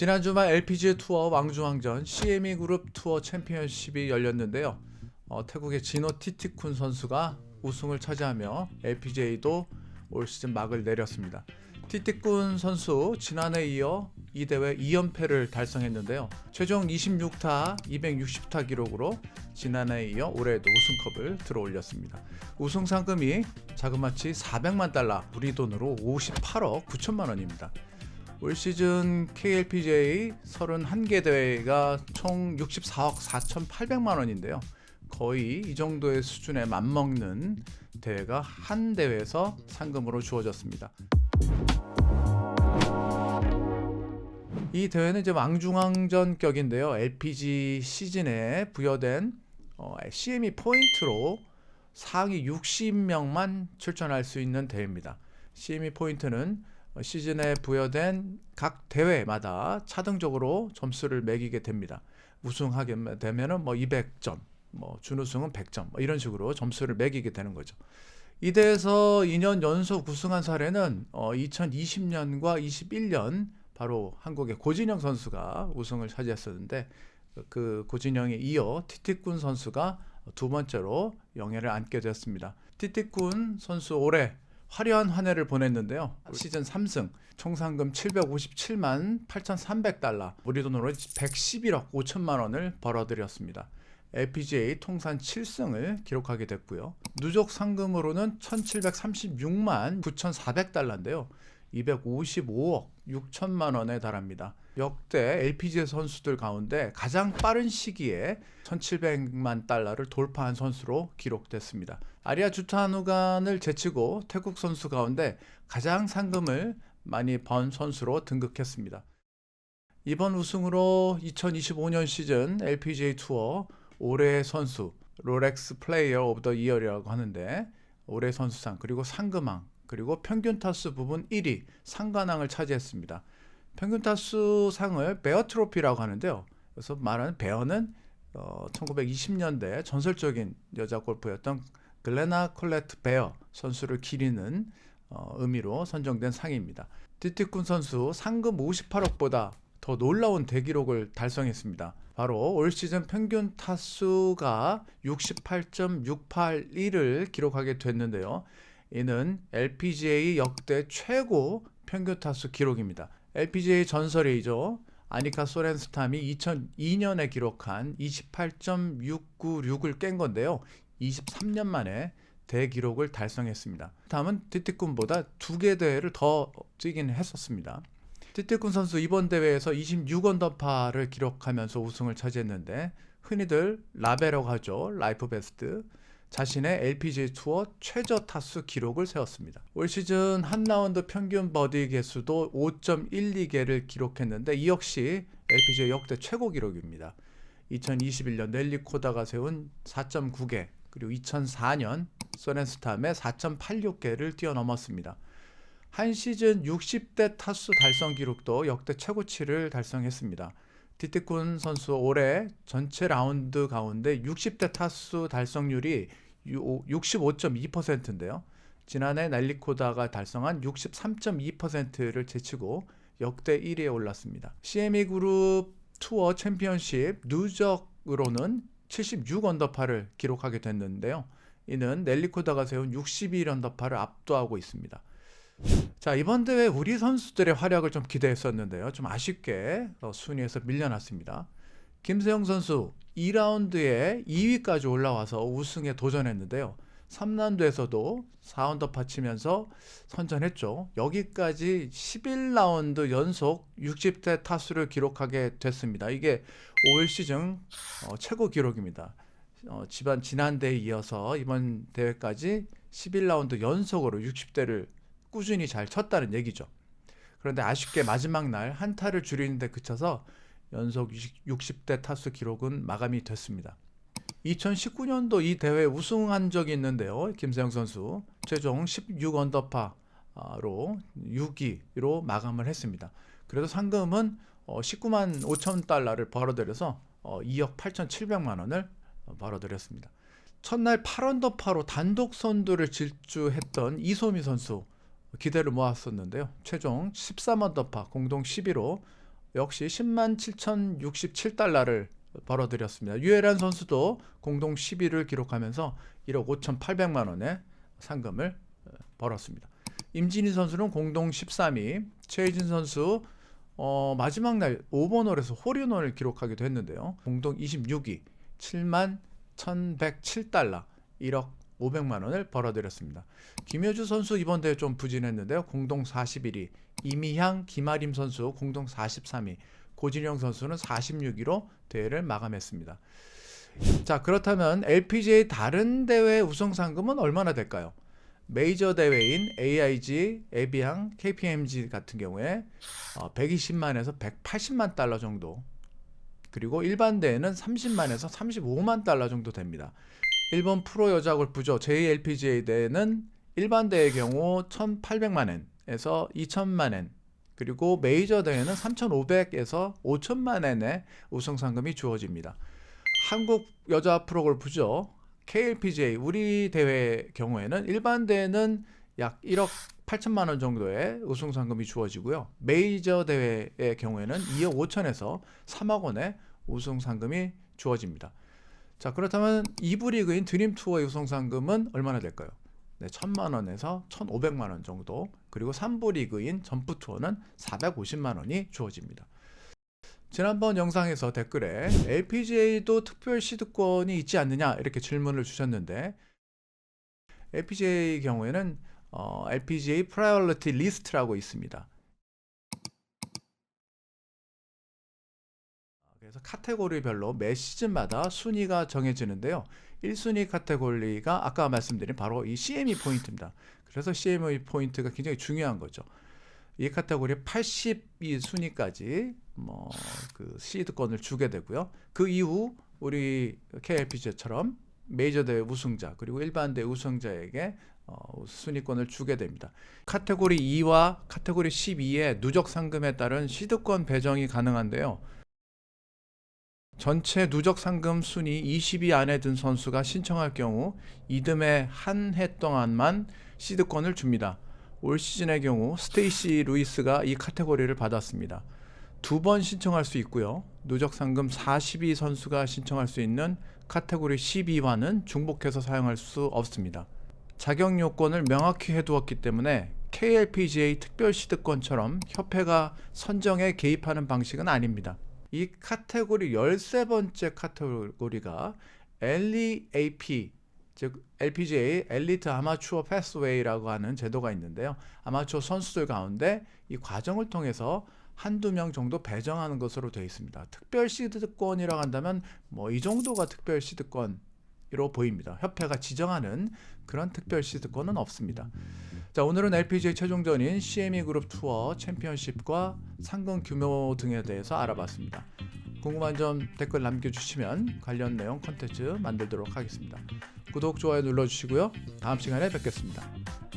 지난 주말 LPG 투어 왕중왕전 CME 그룹 투어 챔피언십이 열렸는데요. 어, 태국의 진호 티티쿤 선수가 우승을 차지하며 LPGA도 올 시즌 막을 내렸습니다. 티티쿤 선수 지난해 이어 이 대회 2연패를 달성했는데요. 최종 26타 260타 기록으로 지난해에 이어 올해에도 우승컵을 들어올렸습니다. 우승 상금이 자그마치 400만 달러, 우리 돈으로 58억 9천만 원입니다. 올 시즌 KLPGA 31개 대회가 총 64억 4,800만 원인데요. 거의 이 정도의 수준에 맞먹는 대회가 한 대회에서 상금으로 주어졌습니다. 이 대회는 이제 왕중왕전격인데요. LPG 시즌에 부여된 어, CME 포인트로 상위 60명만 출전할 수 있는 대회입니다. CME 포인트는 어, 시즌에 부여된 각 대회마다 차등적으로 점수를 매기게 됩니다. 우승하게 되면은 뭐 200점, 뭐 준우승은 100점, 뭐 이런 식으로 점수를 매기게 되는 거죠. 이 대회에서 2년 연속 우승한 사례는 어, 2020년과 21년 바로 한국의 고진영 선수가 우승을 차지했었는데 그 고진영에 이어 티티꾼 선수가 두 번째로 영예를 안게 되었습니다. 티티꾼 선수 올해 화려한 한 해를 보냈는데요. 시즌 3승, 총 상금 757만 8,300달러, 우리 돈으로 111억 5천만 원을 벌어들였습니다. LPGA 통산 7승을 기록하게 됐고요. 누적 상금으로는 1,736만 9,400달러인데요. 255억 6천만 원에 달합니다. 역대 LPGA 선수들 가운데 가장 빠른 시기에 1,700만 달러를 돌파한 선수로 기록됐습니다. 아리아 주타누간을 제치고 태국 선수 가운데 가장 상금을 많이 번 선수로 등극했습니다. 이번 우승으로 2025년 시즌 LPGA 투어 올해의 선수 롤렉스 플레이어 오브 더 이어라고 하는데 올해 선수상 그리고 상금왕 그리고 평균 타수 부분 1위 상관왕을 차지했습니다. 평균 타수 상을 베어 트로피라고 하는데요. 그래서 말하는 베어는 어, 1920년대 전설적인 여자 골프였던 글레나 콜레트 베어 선수를 기리는 어, 의미로 선정된 상입니다. 디티쿤 선수 상금 58억보다 더 놀라운 대기록을 달성했습니다. 바로 올 시즌 평균 타수가 68.681을 기록하게 됐는데요. 이는 LPGA 역대 최고 평균 타수 기록입니다. LPGA 전설이죠. 아니카 소렌스탐이 2002년에 기록한 28.696을 깬 건데요. 23년 만에 대기록을 달성했습니다. 다음은 티티쿤보다 두 개 대회를 더 뛰긴 했었습니다. 티티쿤 선수 이번 대회에서 26언더파를 기록하면서 우승을 차지했는데 흔히들 라베라고 하죠. 라이프 베스트. 자신의 LPGA 투어 최저 타수 기록을 세웠습니다. 올 시즌 한 라운드 평균 버디 개수도 5.12개를 기록했는데 이 역시 LPGA 역대 최고 기록입니다. 2021년 넬리 코다가 세운 4.9개 그리고 2004년 소렌스탐의 4.86개를 뛰어넘었습니다. 한 시즌 60대 타수 달성 기록도 역대 최고치를 달성했습니다. 디티쿤 선수 올해 전체 라운드 가운데 60대 타수 달성률이 65.2%인데요. 지난해 날리코다가 달성한 63.2%를 제치고 역대 1위에 올랐습니다. CME 그룹 투어 챔피언십 누적으로는 76 언더파를 기록하게 됐는데요. 이는 넬리코다가 세운 61 언더파를 압도하고 있습니다. 자 이번 대회 우리 선수들의 활약을 좀 기대했었는데요. 좀 아쉽게 어, 순위에서 밀려났습니다. 김세영 선수 2라운드에 2위까지 올라와서 우승에 도전했는데요. 3라운드에서도 4언더파 치면서 선전했죠. 여기까지 11라운드 연속 60대 타수를 기록하게 됐습니다. 이게 올 시즌 어, 최고 기록입니다. 어, 지난 지난 대회에 이어서 이번 대회까지 11라운드 연속으로 60대를 꾸준히 잘 쳤다는 얘기죠. 그런데 아쉽게 마지막 날 한타를 줄이는데 그쳐서 연속 60대 타수 기록은 마감이 됐습니다. 2019년도 이 대회 우승한 적이 있는데요. 김세영 선수 최종 16 언더파로 6위로 마감을 했습니다. 그래서 상금은 19만 5천 달러를 벌어들여서 2억 8천7백만 원을 벌어들였습니다. 첫날 8언더파로 단독 선두를 질주했던 이소미 선수 기대를 모았었는데요. 최종 13언더파 공동 10위로 역시 10만 7,067달러를 벌어들였습니다. 유에란 선수도 공동 10위를 기록하면서 1억 5,800만 원의 상금을 어, 벌었습니다. 임진희 선수는 공동 13위, 최혜진 선수 어, 마지막 날 5번 홀에서 홀인원을 기록하기도 했는데요. 공동 26위, 7만 1,107달러, 1억 500만 원을 벌어들였습니다. 김효주 선수 이번 대회 좀 부진했는데요. 공동 41위, 이미향, 김아림 선수 공동 43위, 고진영 선수는 46위로 대회를 마감했습니다. 자 그렇다면 LPGA 다른 대회 우승 상금은 얼마나 될까요? 메이저 대회인 AIG, 에비앙, KPMG 같은 경우에 어, 120만에서 180만 달러 정도 그리고 일반 대회는 30만에서 35만 달러 정도 됩니다. 일본 프로 여자 골프죠 JLPGA 대회는 일반 대회의 경우 1,800만 엔에서 2천만 엔 그리고 메이저 대회는 3,500에서 5천만 엔의 우승 상금이 주어집니다. 한국 여자 프로 골프죠. KLPGA 우리 대회 경우에는 일반 대회는 약 1억 8천만 원 정도의 우승 상금이 주어지고요. 메이저 대회의 경우에는 2억 5천에서 3억 원의 우승 상금이 주어집니다. 자, 그렇다면 2부 리그인 드림 투어의 우승 상금은 얼마나 될까요? 네, 1천만 원에서 1,500만 원 정도. 그리고 3부 리그인 점프 투어는 450만 원이 주어집니다. 지난번 영상에서 댓글에 LPGA도 특별 시드권이 있지 않느냐 이렇게 질문을 주셨는데 LPGA 경우에는 어, LPGA Priority List라고 있습니다. 그래서 카테고리별로 매 시즌마다 순위가 정해지는데요. 1순위 카테고리가 아까 말씀드린 바로 이 CME 포인트입니다. 그래서 CME 포인트가 굉장히 중요한 거죠. 이 카테고리 80위 순위까지 뭐 그 시드권을 주게 되고요. 그 이후 우리 KLPGA처럼 메이저 대회 우승자 그리고 일반 대회 우승자에게 어, 순위권을 주게 됩니다. 카테고리 2와 카테고리 12의 누적 상금에 따른 시드권 배정이 가능한데요. 전체 누적 상금 순위 20위 안에 든 선수가 신청할 경우 이듬해 한 해 동안만 시드권을 줍니다. 올 시즌의 경우 스테이시 루이스가 이 카테고리를 받았습니다. 두 번 신청할 수 있고요. 누적 상금 40위 선수가 신청할 수 있는 카테고리 12와는 중복해서 사용할 수 없습니다. 자격 요건을 명확히 해두었기 때문에 KLPGA 특별 시드권처럼 협회가 선정에 개입하는 방식은 아닙니다. 이 카테고리 13번째 카테고리가 LEAP 즉 LPGA 엘리트 아마추어 패스웨이라고 하는 제도가 있는데요. 아마추어 선수들 가운데 이 과정을 통해서 한두 명 정도 배정하는 것으로 되어 있습니다. 특별 시드권이라고 한다면 뭐 이 정도가 특별 시드권으 로 보입니다. 협회가 지정하는 그런 특별 시드권은 없습니다. 자, 오늘은 LPGA 최종전인 CME 그룹 투어 챔피언십과 상금 규모 등에 대해서 알아봤습니다. 궁금한 점 댓글 남겨주시면 관련 내용 컨텐츠 만들도록 하겠습니다. 구독, 좋아요 눌러주시고요. 다음 시간에 뵙겠습니다.